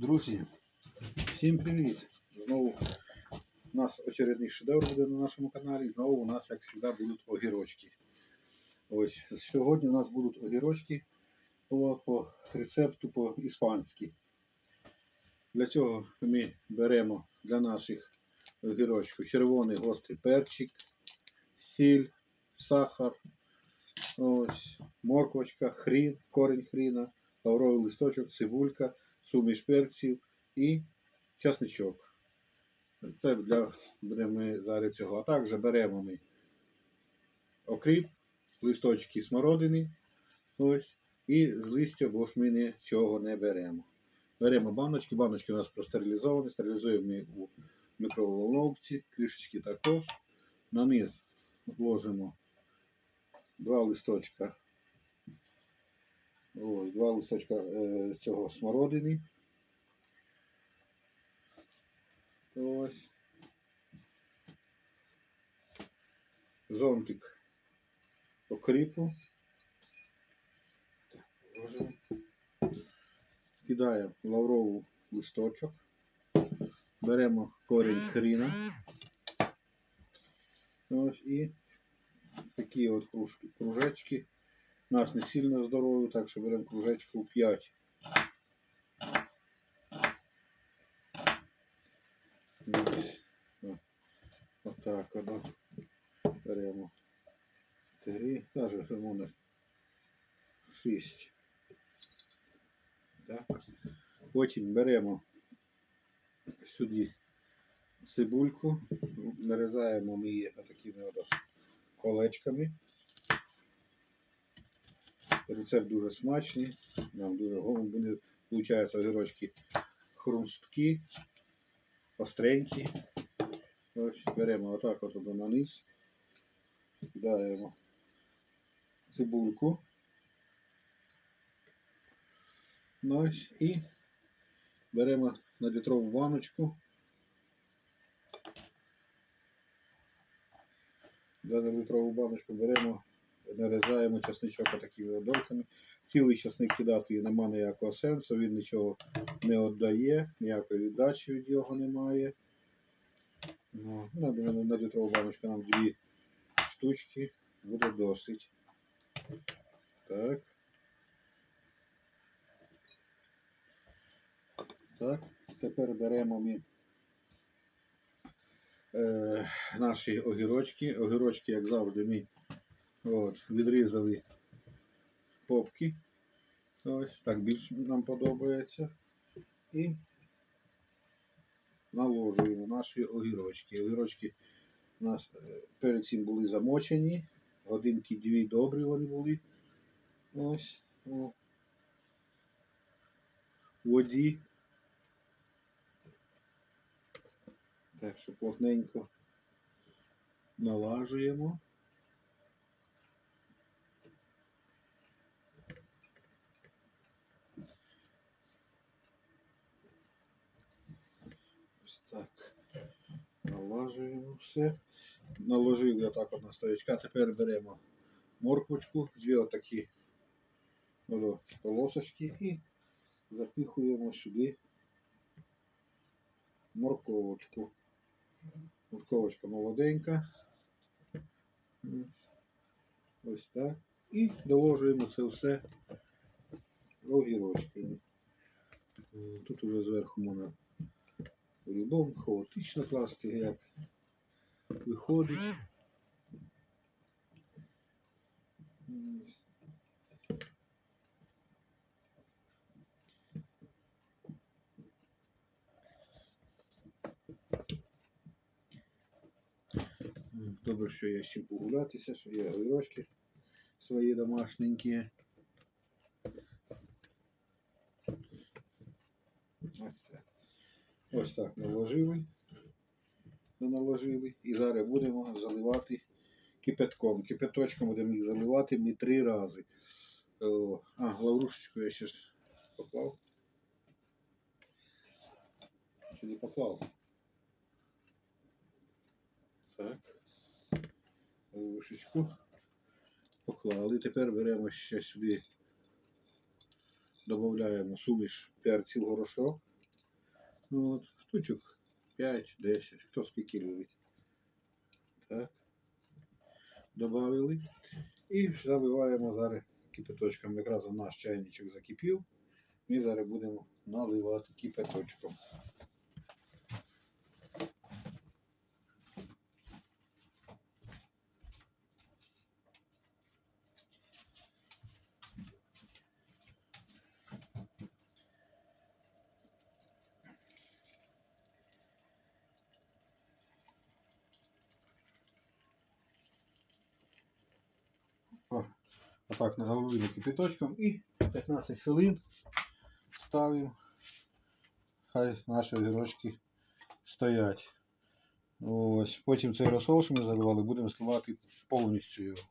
Друзі, всім привіт! Знову у нас очередний шедевр буде на нашому каналі. Знову у нас, як завжди, будуть огірочки. Ось сьогодні у нас будуть огірочки по, рецепту по-іспанськи. Для цього ми беремо для наших огірочків червоний гострий перчик, сіль, сахар, ось, морквочка, хрін, корінь хріна, лавровий листочок, цибулька, суміш перців і часничок. Це для будемо зараз цього. А також беремо ми окріп, листочки смородини, ось, і з листя, бо ж ми нічого не беремо. Беремо баночки, баночки у нас простерилізовані, стерилізуємо ми у мікроволновці, кришечки також. На низ ложимо два листочка. Ось, два листочка е, цього смородини. Ось. Зонтик окріпу. Кидаємо лавровий листочок. Беремо корінь хріна. Ось і такі от кружки, кружечки. Нас не сильно здорові, так що беремо кружечку 5. Отак воно. Беремо 3, навіть можна 6. Так. Потім беремо сюди цибульку, нарізаємо ми її такими колечками. Рецепт дуже смачний, нам дуже вони виходять огірочки хрусткі, остренькі. Ось беремо отак от на низ, кидаємо цибульку. Ну, ось і беремо на літрову баночку. На літрову баночку беремо, нарізаємо часничок такими дольками. Цілий часник кидати нема ніякого сенсу, він нічого не віддає, ніякої віддачі від його немає. Ну, ну, на літрову баночку нам дві штучки буде досить. Так. Так, тепер беремо ми е, наші огірочки. Огірочки, як завжди, ми от, відрізали попки. Ось, так більш нам подобається. І наложуємо наші огірочки. Огірочки у нас е, перед цим були замочені. Годинки дві добрі вони були. Ось. О. Воді. Так що плотненько налажуємо. Ось так. Налажуємо все. Наложили отак от на стоячка. Тепер беремо морквочку, дві отакі полосочки і запихуємо сюди морковочку. Морковочка молоденька. Ось так. І доложуємо це все огірочками. Тут уже зверху можна по-любому хаотично класти, як виходить. Добре, що з чим погулятися, що є огірочки свої домашненькі. Ось так наложили. Наложили. І зараз будемо заливати кипятком. Кипяточком будемо їх заливати ми три рази. А, лаврушечку я ще поклав. Чи не поклав? Так. Лаврушечку поклали. Тепер беремо ще сюди, додаємо суміш перців горошок. Ну, от, штучок 5-10, хто скільки любить. Так. Добавили. І заливаємо зараз кипяточком. Якраз у нас чайничок закипів. Ми зараз будемо наливати кипяточком. О, Отак залили кипяточком і 15 хвилин ставимо. Хай наші огірочки стоять. Ось. Потім цей розсол, ми заливали, будемо сливати повністю його.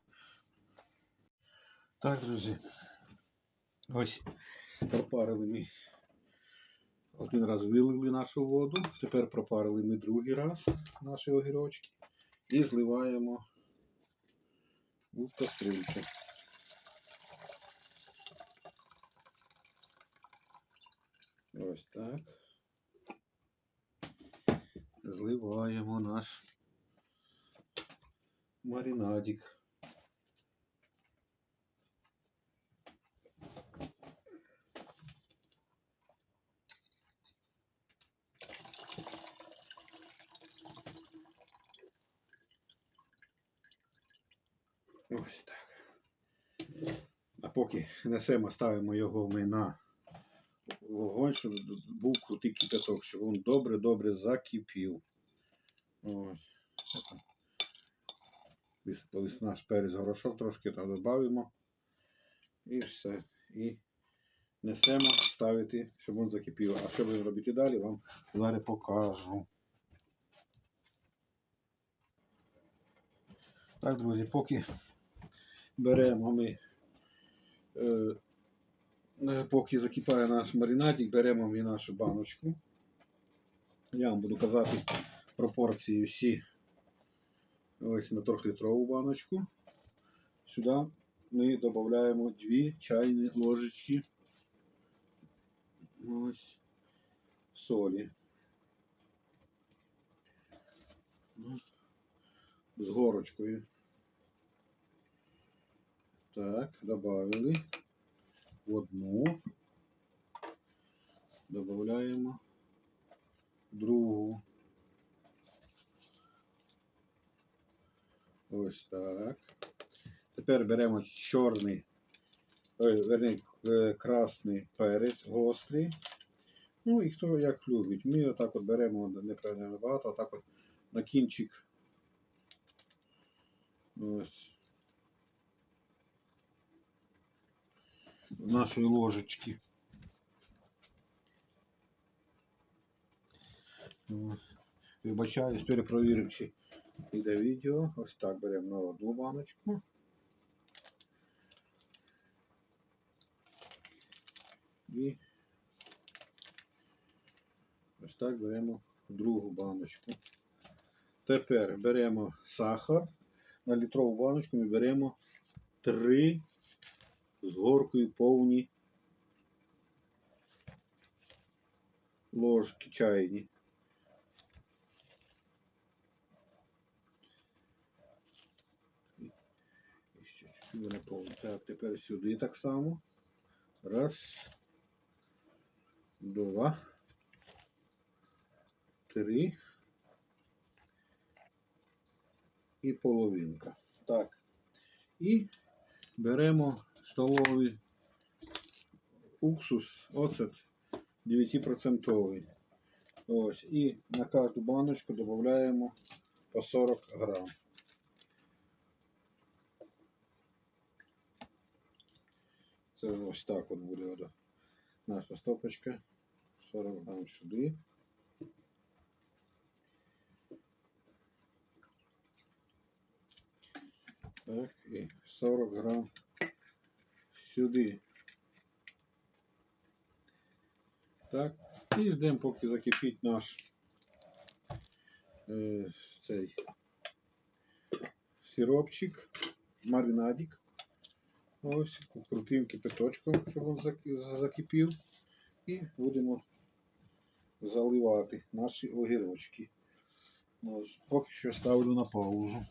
Так, друзі. Ось пропарили ми. Один раз вилили нашу воду, тепер пропарили ми другий раз наші огірочки і зливаємо у кастрюльку. Ось так. Зливаємо наш маринадик. Ось так. А поки несемо, ставимо його ми на вогонь, щоб був крутий кипяток, щоб він добре-добре закипів. Ось. Наш перець горошок, трошки там додаємо. І все. І несемо ставити, щоб він закипів. А що будемо робити далі, вам зараз покажу. Так, друзі, поки беремо ми, е, поки закипає наш маринадик, беремо ми нашу баночку. Я вам буду казати пропорції всі. Ось на 3-літрову баночку. Сюди ми додаємо 2 чайні ложечки ось солі. З горочкою. Так, добавили в одну. Добавляємо другу. Ось так. Тепер беремо чорний, ой, верні, е, красний перець гострий. Ну і хто як любить. Ми отак от беремо неправильно багато, отак от на кінчик. Ось. Нашої ложечки. Вибачаюсь, перепровірив, чи йде відео. Ось так беремо на одну баночку. І ось так беремо другу баночку. Тепер беремо сахар. На літрову баночку ми беремо 3 з горкою повні ложки чайні. І ще чуть-чуть вони повні. Так, тепер сюди так само. Раз. Два. Три. І половинка. Так. І беремо столовий уксус, оцет 9%. Ось. І на кожну баночку додаємо по 40 грам. Це ось так от буде наша стопочка. 40 грам сюди. Так, і 40 грам сюди. Так, і ждемо, поки закипить наш е, цей сиропчик, маринадик. Ось, крутим кипяточком, щоб він закипів. І будемо заливати наші огірочки. Ось, поки що ставлю на паузу.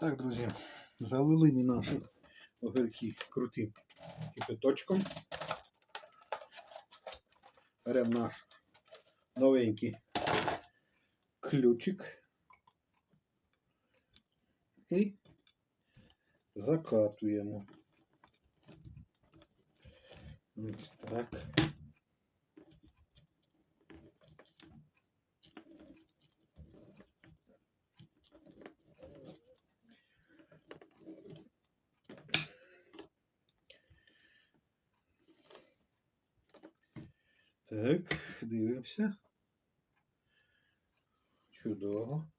Так, друзі, залили ми наші огірки крутим кипяточком. Беремо наш новенький ключик і закатуємо. Ось так. Так, дивимося. Чудово.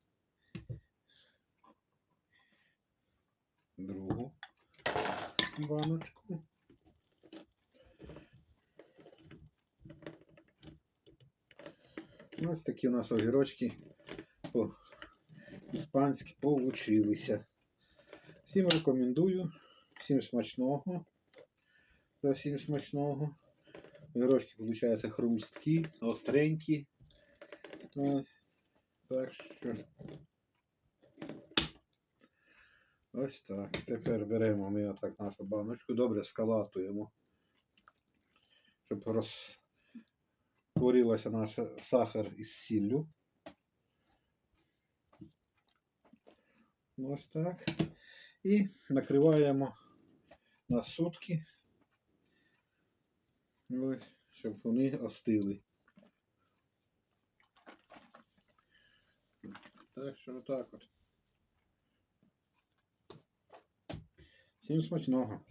Другу баночку. Ось такі у нас огірочки по-іспанськи получилися. Всім рекомендую. Всім смачного. Всім смачного. Огірочки, получаються хрусткі, остренькі. Ось. Так що. Ось так. Тепер беремо ми отак нашу баночку, добре скалатуємо, щоб розтворилася наша сахар із сіллю. Ось так. І накриваємо на сутки. Ось, щоб вони остили. Так що отак от. Всім смачного.